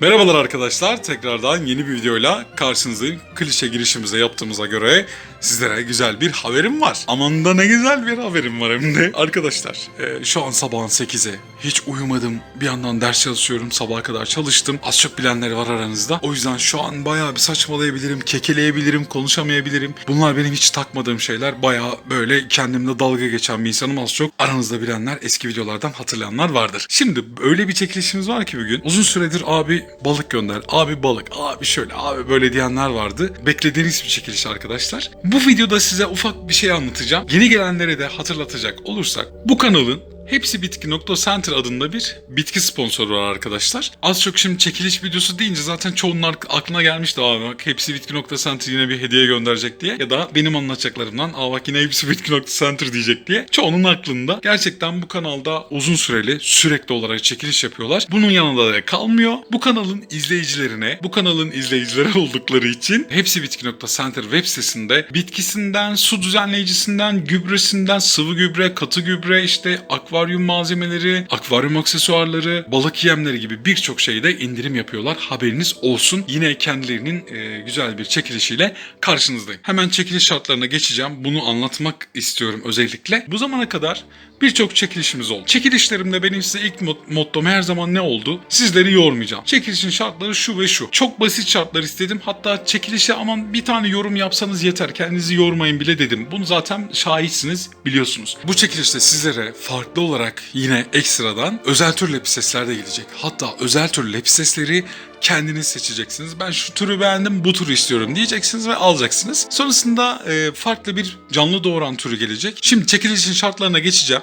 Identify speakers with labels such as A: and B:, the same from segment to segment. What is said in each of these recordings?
A: Merhabalar arkadaşlar. Tekrardan yeni bir videoyla karşınızdayım. Klişe girişimize yaptığımıza göre sizlere güzel bir haberim var. Aman da ne güzel bir haberim var hem de. Arkadaşlar e, şu an sabahın 8'e. Hiç uyumadım. Bir yandan ders çalışıyorum. Sabaha kadar çalıştım. Az çok bilenler var aranızda. O yüzden şu an bayağı bir saçmalayabilirim, kekeleyebilirim, konuşamayabilirim. Bunlar benim hiç takmadığım şeyler. Bayağı böyle kendimle dalga geçen bir insanım az çok. Aranızda bilenler, eski videolardan hatırlayanlar vardır. Şimdi öyle bir çekilişimiz var ki bugün. Uzun süredir abi balık gönder, abi balık, abi şöyle, abi böyle diyenler vardı. Beklediğiniz bir çekiliş arkadaşlar. Bu videoda size ufak bir şey anlatacağım. Yeni gelenlere de hatırlatacak olursak bu kanalın Hepsi Bitki nokta Center adında bir bitki sponsoru var arkadaşlar. Az çok şimdi çekiliş videosu deyince zaten çoğunun aklına gelmişti abi bak Hepsi Bitki nokta Center yine bir hediye gönderecek diye. Ya da benim anlatacaklarımdan aa bak yine Hepsi Bitki nokta Center diyecek diye. Çoğunun aklında. Gerçekten bu kanalda uzun süreli sürekli olarak çekiliş yapıyorlar. Bunun yanında da kalmıyor. Bu kanalın izleyicilerine, bu kanalın izleyicileri oldukları için Hepsi Bitki nokta Center web sitesinde bitkisinden, su düzenleyicisinden, gübresinden, sıvı gübre, katı gübre, işte akvaryum malzemeleri, akvaryum aksesuarları, balık yemleri gibi birçok şeyde indirim yapıyorlar. Haberiniz olsun. Yine kendilerinin e, güzel bir çekilişiyle karşınızdayım. Hemen çekiliş şartlarına geçeceğim. Bunu anlatmak istiyorum özellikle. Bu zamana kadar birçok çekilişimiz oldu. Çekilişlerimde benim size ilk mot- mottom her zaman ne oldu? Sizleri yormayacağım. Çekilişin şartları şu ve şu. Çok basit şartlar istedim. Hatta çekilişe aman bir tane yorum yapsanız yeter. Kendinizi yormayın bile dedim. Bunu zaten şahitsiniz, biliyorsunuz. Bu çekilişte sizlere farklı olarak yine ekstradan özel tür lepisesler de gelecek. Hatta özel tür lepisesleri kendiniz seçeceksiniz. Ben şu türü beğendim, bu türü istiyorum diyeceksiniz ve alacaksınız. Sonrasında e, farklı bir canlı doğuran türü gelecek. Şimdi çekilişin şartlarına geçeceğim.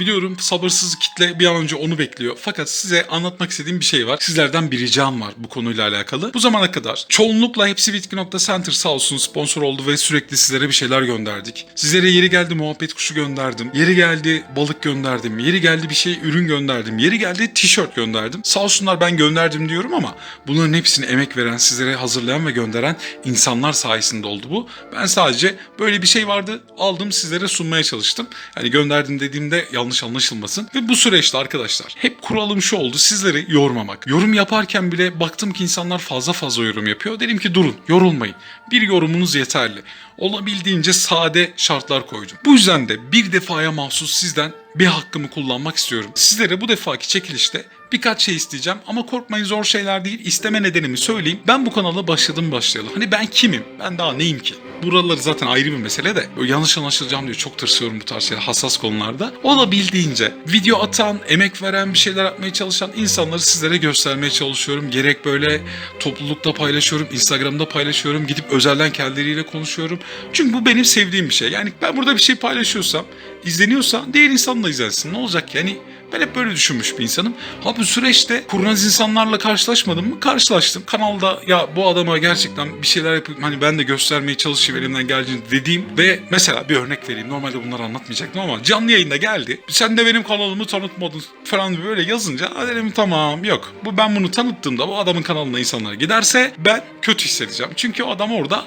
A: Biliyorum sabırsız kitle bir an önce onu bekliyor. Fakat size anlatmak istediğim bir şey var. Sizlerden bir ricam var bu konuyla alakalı. Bu zamana kadar çoğunlukla hepsi bitki.center sağ olsun sponsor oldu ve sürekli sizlere bir şeyler gönderdik. Sizlere yeri geldi muhabbet kuşu gönderdim. Yeri geldi balık gönderdim. Yeri geldi bir şey ürün gönderdim. Yeri geldi tişört gönderdim. Sağ olsunlar ben gönderdim diyorum ama bunların hepsini emek veren, sizlere hazırlayan ve gönderen insanlar sayesinde oldu bu. Ben sadece böyle bir şey vardı aldım sizlere sunmaya çalıştım. Hani gönderdim dediğimde yanlış anlaşılmasın. Ve bu süreçte arkadaşlar hep kuralım şu oldu sizleri yormamak. Yorum yaparken bile baktım ki insanlar fazla fazla yorum yapıyor. Dedim ki durun yorulmayın. Bir yorumunuz yeterli. Olabildiğince sade şartlar koydum. Bu yüzden de bir defaya mahsus sizden bir hakkımı kullanmak istiyorum. Sizlere bu defaki çekilişte birkaç şey isteyeceğim ama korkmayın zor şeyler değil. İsteme nedenimi söyleyeyim. Ben bu kanala başladım başlayalım. Hani ben kimim? Ben daha neyim ki? Buraları zaten ayrı bir mesele de böyle yanlış anlaşılacağım diye çok tırsıyorum bu tarz şeyler hassas konularda. Olabildiğince video atan, emek veren, bir şeyler yapmaya çalışan insanları sizlere göstermeye çalışıyorum. Gerek böyle toplulukta paylaşıyorum, Instagram'da paylaşıyorum, gidip özelden kendileriyle konuşuyorum. Çünkü bu benim sevdiğim bir şey. Yani ben burada bir şey paylaşıyorsam, izleniyorsa diğer insan da izlensin. Ne olacak yani? Ben hep böyle düşünmüş bir insanım. Ha bu süreçte kurnaz insanlarla karşılaşmadım mı? Karşılaştım. Kanalda ya bu adama gerçekten bir şeyler yapıp hani ben de göstermeye çalışayım elimden geldiğini dediğim ve mesela bir örnek vereyim. Normalde bunları anlatmayacaktım ama canlı yayında geldi. Sen de benim kanalımı tanıtmadın falan böyle yazınca dedim tamam yok. Bu ben bunu tanıttığımda bu adamın kanalına insanlar giderse ben kötü hissedeceğim. Çünkü o adam orada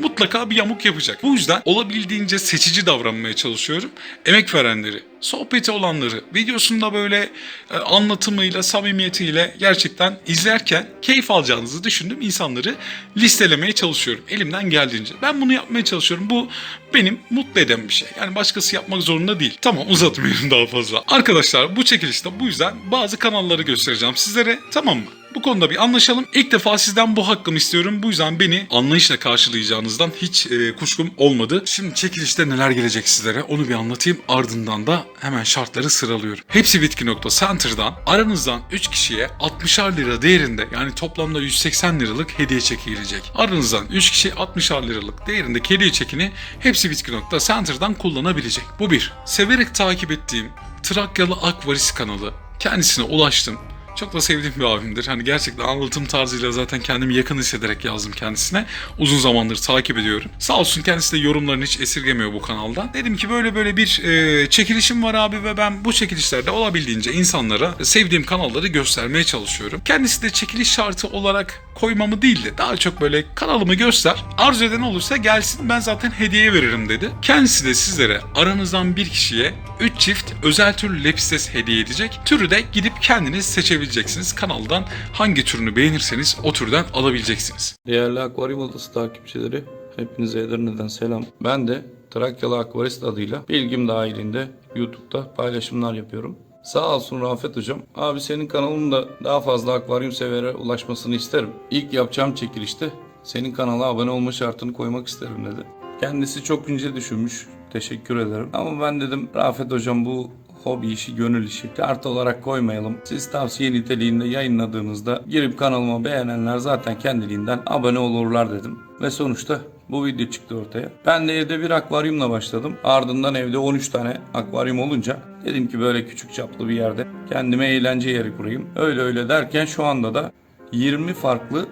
A: mutlaka bir yamuk yapacak. Bu yüzden olabildiğince seçici davranmaya çalışıyorum. Emek verenleri, sohbeti olanları, videosunda böyle e, anlatımıyla, samimiyetiyle gerçekten izlerken keyif alacağınızı düşündüğüm insanları listelemeye çalışıyorum. Elimden geldiğince. Ben bunu yapmaya çalışıyorum. Bu benim mutlu eden bir şey. Yani başkası yapmak zorunda değil. Tamam uzatmıyorum daha fazla. Arkadaşlar bu çekilişte bu yüzden bazı kanalları göstereceğim sizlere. Tamam mı? Bu konuda bir anlaşalım. İlk defa sizden bu hakkımı istiyorum. Bu yüzden beni anlayışla karşılayacağınızdan hiç e, kuşkum olmadı. Şimdi çekilişte neler gelecek sizlere onu bir anlatayım. Ardından da hemen şartları sıralıyorum. Hepsi bitki.center'dan aranızdan 3 kişiye 60'ar lira değerinde yani toplamda 180 liralık hediye çeki gelecek. Aranızdan 3 kişi 60'ar liralık değerindeki hediye çekini hepsi bitki.center'dan kullanabilecek. Bu bir. Severek takip ettiğim Trakyalı Akvaris kanalı. Kendisine ulaştım. Çok da sevdiğim bir abimdir. Hani gerçekten anlatım tarzıyla zaten kendimi yakın hissederek yazdım kendisine. Uzun zamandır takip ediyorum. Sağ olsun kendisi de yorumlarını hiç esirgemiyor bu kanaldan. Dedim ki böyle böyle bir e, çekilişim var abi ve ben bu çekilişlerde olabildiğince insanlara sevdiğim kanalları göstermeye çalışıyorum. Kendisi de çekiliş şartı olarak koymamı değil de daha çok böyle kanalımı göster. Arzu eden olursa gelsin ben zaten hediye veririm dedi. Kendisi de sizlere aranızdan bir kişiye 3 çift özel tür lepistes hediye edecek. Türü de gidip kendiniz seçebilirsiniz edebileceksiniz. Kanaldan hangi türünü beğenirseniz o türden alabileceksiniz.
B: Değerli Akvaryum Odası takipçileri, hepinize Edirne'den selam. Ben de Trakyalı Akvarist adıyla bilgim dahilinde YouTube'da paylaşımlar yapıyorum. Sağ olsun Rafet Hocam, abi senin kanalın da daha fazla akvaryum severe ulaşmasını isterim. İlk yapacağım çekilişte senin kanala abone olma şartını koymak isterim dedi. Kendisi çok ince düşünmüş, teşekkür ederim. Ama ben dedim Rafet Hocam bu hobi işi, gönül işi. Şart olarak koymayalım. Siz tavsiye niteliğinde yayınladığınızda girip kanalıma beğenenler zaten kendiliğinden abone olurlar dedim. Ve sonuçta bu video çıktı ortaya. Ben de evde bir akvaryumla başladım. Ardından evde 13 tane akvaryum olunca dedim ki böyle küçük çaplı bir yerde kendime eğlence yeri kurayım. Öyle öyle derken şu anda da 20 farklı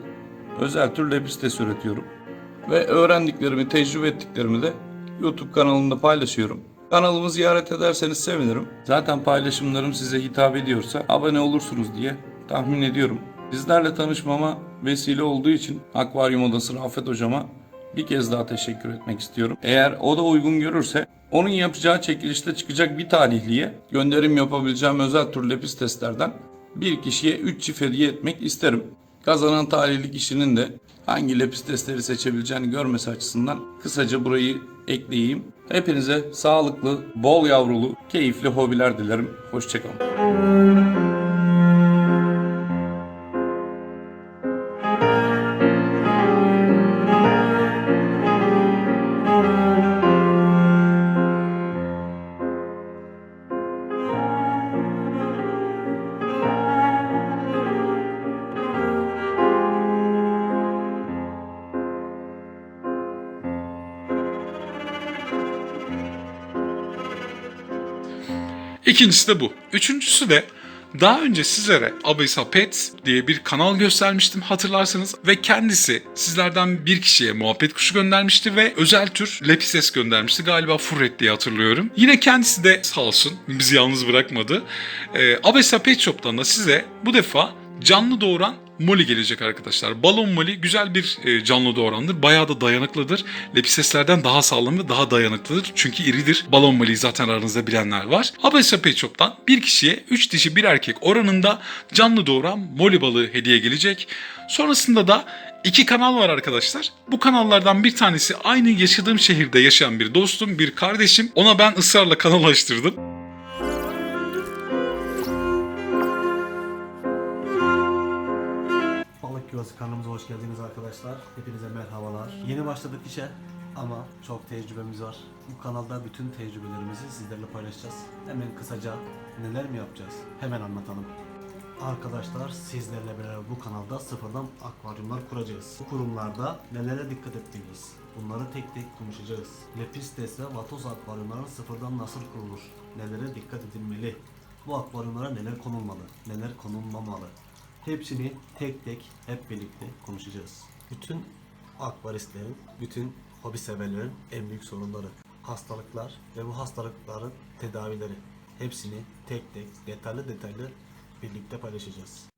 B: özel tür lepistes üretiyorum. Ve öğrendiklerimi, tecrübe ettiklerimi de YouTube kanalımda paylaşıyorum. Kanalımı ziyaret ederseniz sevinirim. Zaten paylaşımlarım size hitap ediyorsa abone olursunuz diye tahmin ediyorum. Sizlerle tanışmama vesile olduğu için Akvaryum Odası Rafet Hocama bir kez daha teşekkür etmek istiyorum. Eğer o da uygun görürse onun yapacağı çekilişte çıkacak bir talihliye gönderim yapabileceğim özel tür lepis testlerden bir kişiye 3 çift hediye etmek isterim. Kazanan talihli kişinin de hangi lepis testleri seçebileceğini görmesi açısından kısaca burayı ekleyeyim. Hepinize sağlıklı, bol yavrulu, keyifli hobiler dilerim. Hoşçakalın.
A: İkincisi de bu. Üçüncüsü de daha önce sizlere Abyssa Pets diye bir kanal göstermiştim hatırlarsanız ve kendisi sizlerden bir kişiye muhabbet kuşu göndermişti ve özel tür Lepises göndermişti. Galiba Furret diye hatırlıyorum. Yine kendisi de sağ olsun bizi yalnız bırakmadı. Ee, Abyssa Pet Shop'tan da size bu defa canlı doğuran Molly gelecek arkadaşlar. Balon Molly güzel bir e, canlı doğurandır. Bayağı da dayanıklıdır. Lepiseslerden daha sağlam ve daha dayanıklıdır. Çünkü iridir. Balon Molly'yi zaten aranızda bilenler var. Abesa Pet Shop'tan bir kişiye 3 dişi bir erkek oranında canlı doğuran Molly balığı hediye gelecek. Sonrasında da iki kanal var arkadaşlar. Bu kanallardan bir tanesi aynı yaşadığım şehirde yaşayan bir dostum, bir kardeşim. Ona ben ısrarla kanal açtırdım.
C: Balık Yuvası kanalımıza hoş geldiniz arkadaşlar. Hepinize merhabalar. Yeni başladık işe ama çok tecrübemiz var. Bu kanalda bütün tecrübelerimizi sizlerle paylaşacağız. Hemen kısaca neler mi yapacağız? Hemen anlatalım. Arkadaşlar sizlerle beraber bu kanalda sıfırdan akvaryumlar kuracağız. Bu kurumlarda nelere dikkat etmeliyiz? Bunları tek tek konuşacağız. Lepistes ve Vatos akvaryumların sıfırdan nasıl kurulur? Nelere dikkat edilmeli? Bu akvaryumlara neler konulmalı? Neler konulmamalı? Hepsini tek tek hep birlikte konuşacağız. Bütün akvaristlerin, bütün hobi severlerin en büyük sorunları hastalıklar ve bu hastalıkların tedavileri. Hepsini tek tek detaylı detaylı birlikte paylaşacağız.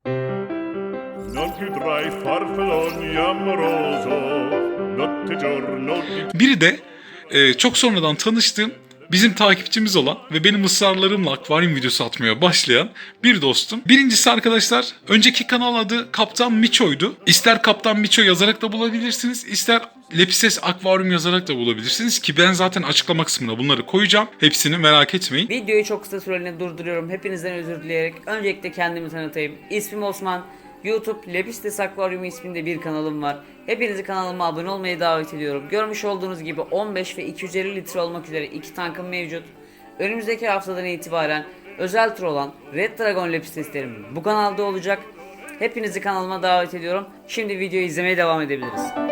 A: Biri de e, çok sonradan tanıştığım bizim takipçimiz olan ve benim ısrarlarımla akvaryum videosu atmaya başlayan bir dostum. Birincisi arkadaşlar önceki kanal adı Kaptan Miço'ydu. İster Kaptan Miço yazarak da bulabilirsiniz ister Lepises Akvaryum yazarak da bulabilirsiniz ki ben zaten açıklama kısmına bunları koyacağım. Hepsini merak etmeyin.
D: Videoyu çok kısa süreliğine durduruyorum. Hepinizden özür dileyerek öncelikle kendimi tanıtayım. İsmim Osman. YouTube Lepistes Akvaryumu isminde bir kanalım var. Hepinizi kanalıma abone olmaya davet ediyorum. Görmüş olduğunuz gibi 15 ve 250 litre olmak üzere iki tankım mevcut. Önümüzdeki haftadan itibaren özel tur olan Red Dragon Lepisteslerim bu kanalda olacak. Hepinizi kanalıma davet ediyorum. Şimdi videoyu izlemeye devam edebiliriz.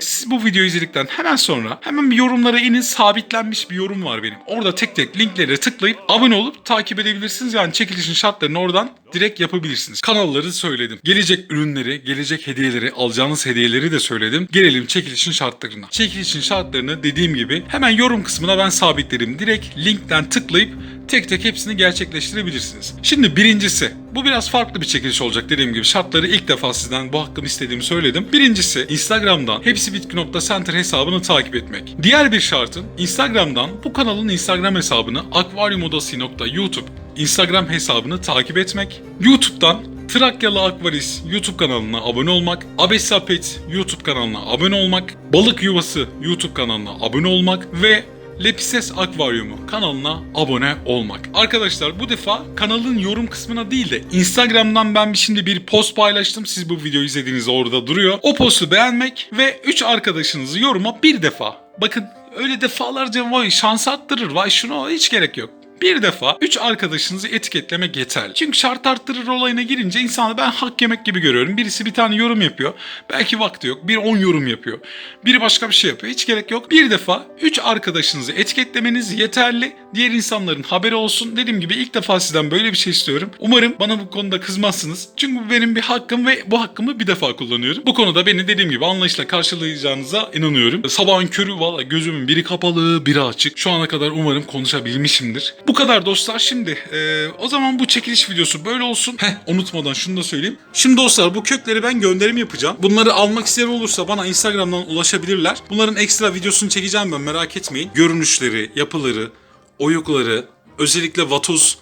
A: Siz bu videoyu izledikten hemen sonra hemen bir yorumlara inin sabitlenmiş bir yorum var benim. Orada tek tek linklere tıklayıp abone olup takip edebilirsiniz. Yani çekilişin şartlarını oradan direkt yapabilirsiniz. Kanalları söyledim. Gelecek ürünleri, gelecek hediyeleri, alacağınız hediyeleri de söyledim. Gelelim çekilişin şartlarına. Çekilişin şartlarını dediğim gibi hemen yorum kısmına ben sabitlerim. Direkt linkten tıklayıp tek tek hepsini gerçekleştirebilirsiniz. Şimdi birincisi bu biraz farklı bir çekiliş olacak dediğim gibi. Şartları ilk defa sizden bu hakkımı istediğimi söyledim. Birincisi Instagram'dan hepsibitki.center hesabını takip etmek. Diğer bir şartın Instagram'dan bu kanalın Instagram hesabını akvaryumodası.youtube Instagram hesabını takip etmek, YouTube'dan Trakyalı Akvaris YouTube kanalına abone olmak, Abesapet YouTube kanalına abone olmak, Balık Yuvası YouTube kanalına abone olmak. Ve Lepises Akvaryumu kanalına abone olmak. Arkadaşlar bu defa kanalın yorum kısmına değil de Instagram'dan ben şimdi bir post paylaştım. Siz bu videoyu izlediğinizde orada duruyor. O postu beğenmek ve 3 arkadaşınızı yoruma bir defa. Bakın öyle defalarca vay şans arttırır vay şuna hiç gerek yok. Bir defa 3 arkadaşınızı etiketlemek yeterli. Çünkü şart arttırır olayına girince insanı ben hak yemek gibi görüyorum. Birisi bir tane yorum yapıyor. Belki vakti yok. Bir 10 yorum yapıyor. Biri başka bir şey yapıyor. Hiç gerek yok. Bir defa 3 arkadaşınızı etiketlemeniz yeterli. Diğer insanların haberi olsun. Dediğim gibi ilk defa sizden böyle bir şey istiyorum. Umarım bana bu konuda kızmazsınız. Çünkü bu benim bir hakkım ve bu hakkımı bir defa kullanıyorum. Bu konuda beni dediğim gibi anlayışla karşılayacağınıza inanıyorum. Sabahın körü valla gözümün biri kapalı biri açık. Şu ana kadar umarım konuşabilmişimdir. Bu kadar dostlar şimdi. e, o zaman bu çekiliş videosu böyle olsun. Heh unutmadan şunu da söyleyeyim. Şimdi dostlar bu kökleri ben gönderim yapacağım. Bunları almak isteyen olursa bana Instagram'dan ulaşabilirler. Bunların ekstra videosunu çekeceğim ben merak etmeyin. Görünüşleri, yapıları, oyukları, özellikle vatoz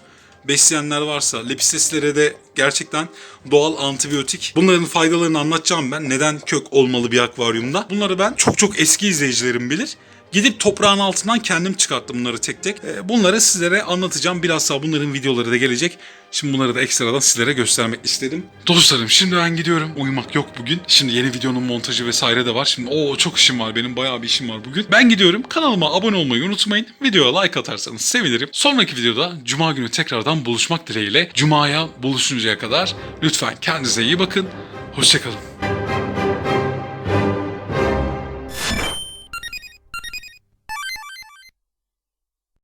A: besleyenler varsa lepiseslere de gerçekten doğal antibiyotik. Bunların faydalarını anlatacağım ben. Neden kök olmalı bir akvaryumda? Bunları ben çok çok eski izleyicilerim bilir. Gidip toprağın altından kendim çıkarttım bunları tek tek. Ee, Bunları sizlere anlatacağım. Bilhassa bunların videoları da gelecek. Şimdi bunları da ekstradan sizlere göstermek istedim. Dostlarım şimdi ben gidiyorum. Uyumak yok bugün. Şimdi yeni videonun montajı vesaire de var. Şimdi o çok işim var. Benim bayağı bir işim var bugün. Ben gidiyorum. Kanalıma abone olmayı unutmayın. Videoya like atarsanız sevinirim. Sonraki videoda Cuma günü tekrardan buluşmak dileğiyle. Cuma'ya buluşuncaya kadar lütfen kendinize iyi bakın. Hoşçakalın.